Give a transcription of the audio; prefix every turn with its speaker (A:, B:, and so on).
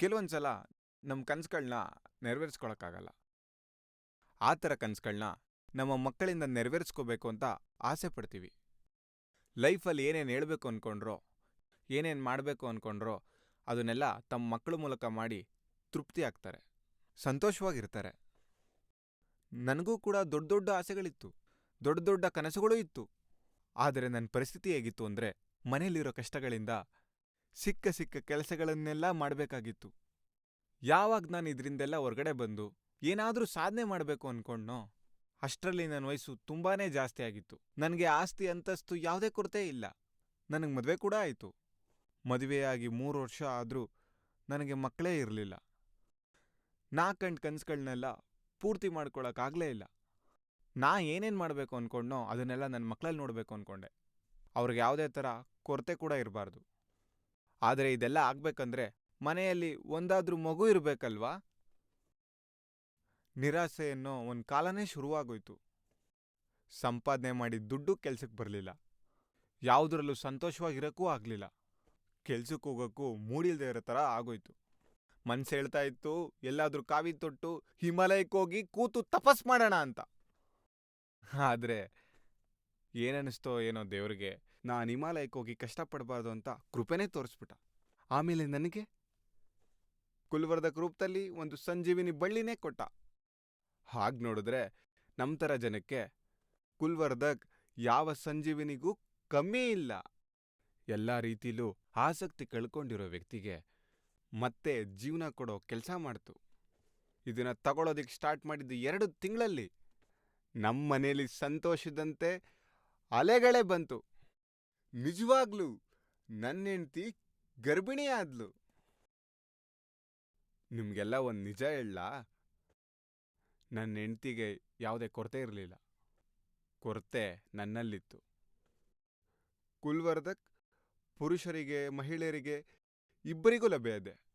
A: ಕೆಲವೊಂದು ಸಲ ನಮ್ಮ ಕನಸುಗಳನ್ನ ನೆರವೇರಿಸ್ಕೊಳಕ್ಕಾಗಲ್ಲ. ಆ ಥರ ಕನಸುಗಳನ್ನ ನಮ್ಮ ಮಕ್ಕಳಿಂದ ನೆರವೇರಿಸ್ಕೋಬೇಕು ಅಂತ ಆಸೆ ಪಡ್ತೀವಿ. ಲೈಫಲ್ಲಿ ಏನೇನು ಹೇಳಬೇಕು ಅಂದ್ಕೊಂಡ್ರೋ ಏನೇನು ಮಾಡಬೇಕು ಅಂದ್ಕೊಂಡ್ರೋ ಅದನ್ನೆಲ್ಲ ತಮ್ಮ ಮಕ್ಕಳ ಮೂಲಕ ಮಾಡಿ ತೃಪ್ತಿ ಆಗ್ತಾರೆ, ಸಂತೋಷವಾಗಿರ್ತಾರೆ. ನನಗೂ ಕೂಡ ದೊಡ್ಡ ದೊಡ್ಡ ಆಸೆಗಳಿತ್ತು, ದೊಡ್ಡ ದೊಡ್ಡ ಕನಸುಗಳೂ ಇತ್ತು. ಆದರೆ ನನ್ನ ಪರಿಸ್ಥಿತಿ ಹೇಗಿತ್ತು ಅಂದರೆ ಮನೆಯಲ್ಲಿರೋ ಕಷ್ಟಗಳಿಂದ ಸಿಕ್ಕ ಸಿಕ್ಕ ಕೆಲಸಗಳನ್ನೆಲ್ಲ ಮಾಡಬೇಕಾಗಿತ್ತು. ಯಾವಾಗ ನಾನು ಇದರಿಂದೆಲ್ಲ ಹೊರಗಡೆ ಬಂದು ಏನಾದರೂ ಸಾಧನೆ ಮಾಡಬೇಕು ಅಂದ್ಕೊಂಡ್ನೋ ಅಷ್ಟರಲ್ಲಿ ನನ್ನ ವಯಸ್ಸು ತುಂಬಾನೇ ಜಾಸ್ತಿ ಆಗಿತ್ತು. ನನಗೆ ಆಸ್ತಿ ಅಂತಸ್ತು ಯಾವುದೇ ಕೊರತೆ ಇಲ್ಲ. ನನಗೆ ಮದುವೆ ಕೂಡ ಆಯಿತು. ಮದುವೆಯಾಗಿ ಮೂರು ವರ್ಷ ಆದರೂ ನನಗೆ ಮಕ್ಕಳೇ ಇರಲಿಲ್ಲ. ನಾ ಕಂಡ ಕನಸುಗಳನ್ನೆಲ್ಲ ಪೂರ್ತಿ ಮಾಡ್ಕೊಳಕ್ಕಾಗಲೇ ಇಲ್ಲ. ನಾ ಏನೇನು ಮಾಡಬೇಕು ಅಂದ್ಕೊಂಡ್ನೋ ಅದನ್ನೆಲ್ಲ ನನ್ನ ಮಕ್ಕಳಲ್ಲಿ ನೋಡಬೇಕು ಅಂದ್ಕೊಂಡೆ ಅವ್ರಿಗೆ ಯಾವುದೇ ಥರ ಕೊರತೆ ಕೂಡ ಇರಬಾರ್ದು. ಆದರೆ ಇದೆಲ್ಲ ಆಗ್ಬೇಕಂದ್ರೆ ಮನೆಯಲ್ಲಿ ಒಂದಾದ್ರೂ ಮಗು ಇರಬೇಕಲ್ವಾ? ನಿರಾಸೆ ಅನ್ನೋ ಒಂದು ಕಾಲನೇ ಶುರುವಾಗೋಯ್ತು. ಸಂಪಾದನೆ ಮಾಡಿ ದುಡ್ಡು ಕೆಲ್ಸಕ್ಕೆ ಬರಲಿಲ್ಲ. ಯಾವುದರಲ್ಲೂ ಸಂತೋಷವಾಗಿರೋಕ್ಕೂ ಆಗಲಿಲ್ಲ. ಕೆಲ್ಸಕ್ಕೆ ಹೋಗೋಕ್ಕೂ ಮೂಡಿಲ್ದೇ ಇರೋ ಥರ ಆಗೋಯ್ತು. ಮನ್ಸು ಹೇಳ್ತಾ ಇತ್ತು, ಎಲ್ಲಾದರೂ ಕಾವಿ ತೊಟ್ಟು ಹಿಮಾಲಯಕ್ಕೆ ಹೋಗಿ ಕೂತು ತಪಸ್ ಮಾಡೋಣ ಅಂತ. ಆದರೆ ಏನನ್ನಿಸ್ತೋ ಏನೋ ದೇವ್ರಿಗೆ. ನಾನು ಹಿಮಾಲಯಕ್ಕೆ ಹೋಗಿ ಕಷ್ಟಪಡಬಾರ್ದು ಅಂತ ಕೃಪೆನೇ ತೋರಿಸ್ಬಿಟ್ಟ. ಆಮೇಲೆ ನನಗೆ ಕುಲ್ವರ್ಧಕ ರೂಪದಲ್ಲಿ ಒಂದು ಸಂಜೀವಿನಿ ಬಳ್ಳಿನೇ ಕೊಟ್ಟ. ಹಾಗೆ ನೋಡಿದ್ರೆ ನಮ್ಮ ಥರ ಜನಕ್ಕೆ ಕುಲ್ವರ್ಧಕ್ ಯಾವ ಸಂಜೀವಿನಿಗೂ ಕಮ್ಮಿ ಇಲ್ಲ. ಎಲ್ಲ ರೀತಿಲೂ ಆಸಕ್ತಿ ಕಳ್ಕೊಂಡಿರೋ ವ್ಯಕ್ತಿಗೆ ಮತ್ತೆ ಜೀವನ ಕೊಡೋ ಕೆಲಸ ಮಾಡ್ತು. ಇದನ್ನು ತಗೊಳೋದಕ್ಕೆ ಸ್ಟಾರ್ಟ್ ಮಾಡಿದ್ದು ಎರಡು ತಿಂಗಳಲ್ಲಿ ನಮ್ಮ ಮನೆಯಲ್ಲಿ ಸಂತೋಷದಂತೆ ಅಲೆಗಳೇ ಬಂತು. ನಿಜವಾಗ್ಲೂ ನನ್ನ ಹೆಂಡ್ತಿ ಗರ್ಭಿಣಿ ಆದ್ಲು. ನಿಮ್ಗೆಲ್ಲ ಒಂದು ನಿಜ ಹೇಳಲಾ? ನನ್ನ ಹೆಂಡ್ತಿಗೆ ಯಾವುದೇ ಕೊರತೆ ಇರಲಿಲ್ಲ. ಕೊರತೆ ನನ್ನಲ್ಲಿತ್ತು. ಕುಲ್ವರ್ಧಕ್ ಪುರುಷರಿಗೆ, ಮಹಿಳೆಯರಿಗೆ ಇಬ್ಬರಿಗೂ ಲಭ್ಯ ಇದೆ.